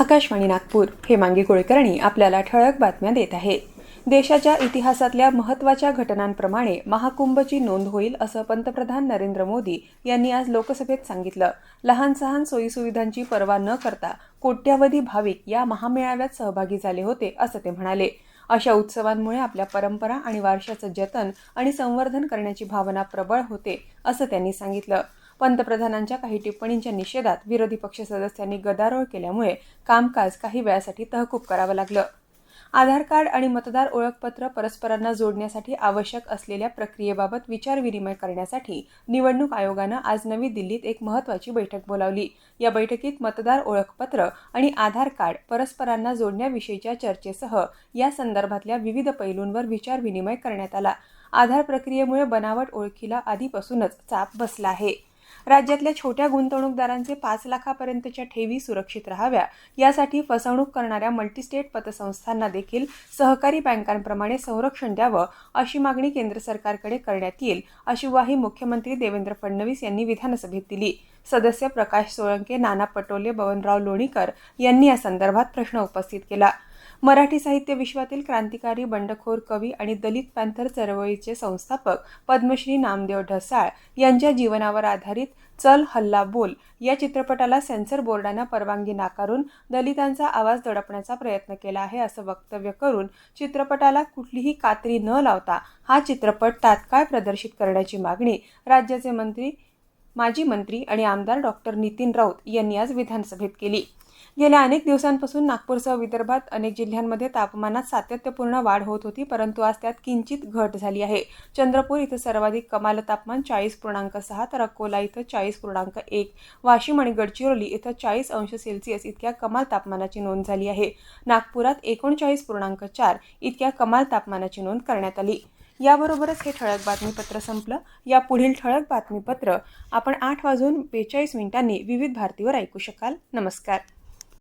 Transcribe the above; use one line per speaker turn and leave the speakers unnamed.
आकाशवाणी नागपूर हेमांगी कुळकर्णी आपल्याला ठळक बातम्या देत आहे देशाच्या इतिहासातल्या महत्त्वाच्या घटनांप्रमाणे महाकुंभची नोंद होईल असं पंतप्रधान नरेंद्र मोदी यांनी आज लोकसभेत सांगितलं. लहान सहान सोयीसुविधांची पर्वा न करता कोट्यावधी भाविक या महामेळाव्यात सहभागी झाले होते असं ते म्हणाले. अशा उत्सवांमुळे आपल्या परंपरा आणि वारशाचं जतन आणि संवर्धन करण्याची भावना प्रबळ होते असं त्यांनी सांगितलं. पंतप्रधानांच्या काही टिप्पणींच्या निषेधात विरोधी पक्ष सदस्यांनी गदारोळ केल्यामुळे कामकाज काही वेळासाठी तहकूब करावं लागलं. आधार कार्ड आणि मतदार ओळखपत्र परस्परांना जोडण्यासाठी आवश्यक असलेल्या प्रक्रियेबाबत विचारविनिमय करण्यासाठी निवडणूक आयोगानं आज नवी दिल्लीत एक महत्त्वाची बैठक बोलावली. या बैठकीत मतदार ओळखपत्र आणि आधार कार्ड परस्परांना जोडण्याविषयीच्या चर्चेसह या संदर्भातल्या विविध पैलूंवर विचारविनिमय करण्यात आला. आधार प्रक्रियेमुळे बनावट ओळखीला आधीपासूनच चाप बसला आहे. राज्यातल्या छोट्या गुंतवणूकदारांचे पाच लाखापर्यंतच्या ठेवी सुरक्षित राहाव्या यासाठी फसवणूक करणाऱ्या मल्टीस्टेट पतसंस्थांना देखील सहकारी बँकांप्रमाणे संरक्षण द्यावं अशी मागणी केंद्र सरकारकडे करण्यात येईल अशी ग्वाही मुख्यमंत्री देवेंद्र फडणवीस यांनी विधानसभेत दिली. सदस्य प्रकाश सोळंके नाना पटोले बबनराव लोणीकर यांनी या संदर्भात प्रश्न उपस्थित केला. मराठी साहित्य विश्वातील क्रांतिकारी बंडखोर कवी आणि दलित पॅन्थर चळवळीचे संस्थापक पद्मश्री नामदेव ढसाळ यांच्या जीवनावर आधारित चल हल्ला बोल या चित्रपटाला सेन्सर बोर्डानं परवानगी नाकारून दलितांचा आवाज दडपण्याचा प्रयत्न केला आहे असं वक्तव्य करून चित्रपटाला कुठलीही कात्री न लावता हा चित्रपट तात्काळ प्रदर्शित करण्याची मागणी राज्याचे मंत्री माजी मंत्री आणि आमदार डॉक्टर नितीन राऊत यांनी आज विधानसभेत केली. गेल्या अनेक दिवसांपासून नागपूरसह विदर्भात अनेक जिल्ह्यांमध्ये तापमानात सातत्यपूर्ण वाढ होत होती परंतु आज त्यात किंचित घट झाली आहे. चंद्रपूर इथं सर्वाधिक कमाल तापमान चाळीस पूर्णांक सहा तर अकोला इथं चाळीस पूर्णांक एक. वाशिम आणि गडचिरोली इथं चाळीस अंश सेल्सिअस इतक्या कमाल तापमानाची नोंद झाली आहे. नागपुरात एकोणचाळीस पूर्णांक चार इतक्या कमाल तापमानाची नोंद करण्यात आली. याबरोबरच हे ठळक बातमीपत्र संपलं. या पुढील ठळक बातमीपत्र आपण आठ वाजून बेचाळीस मिनिटांनी विविध भारतीवर ऐकू शकाल. नमस्कार.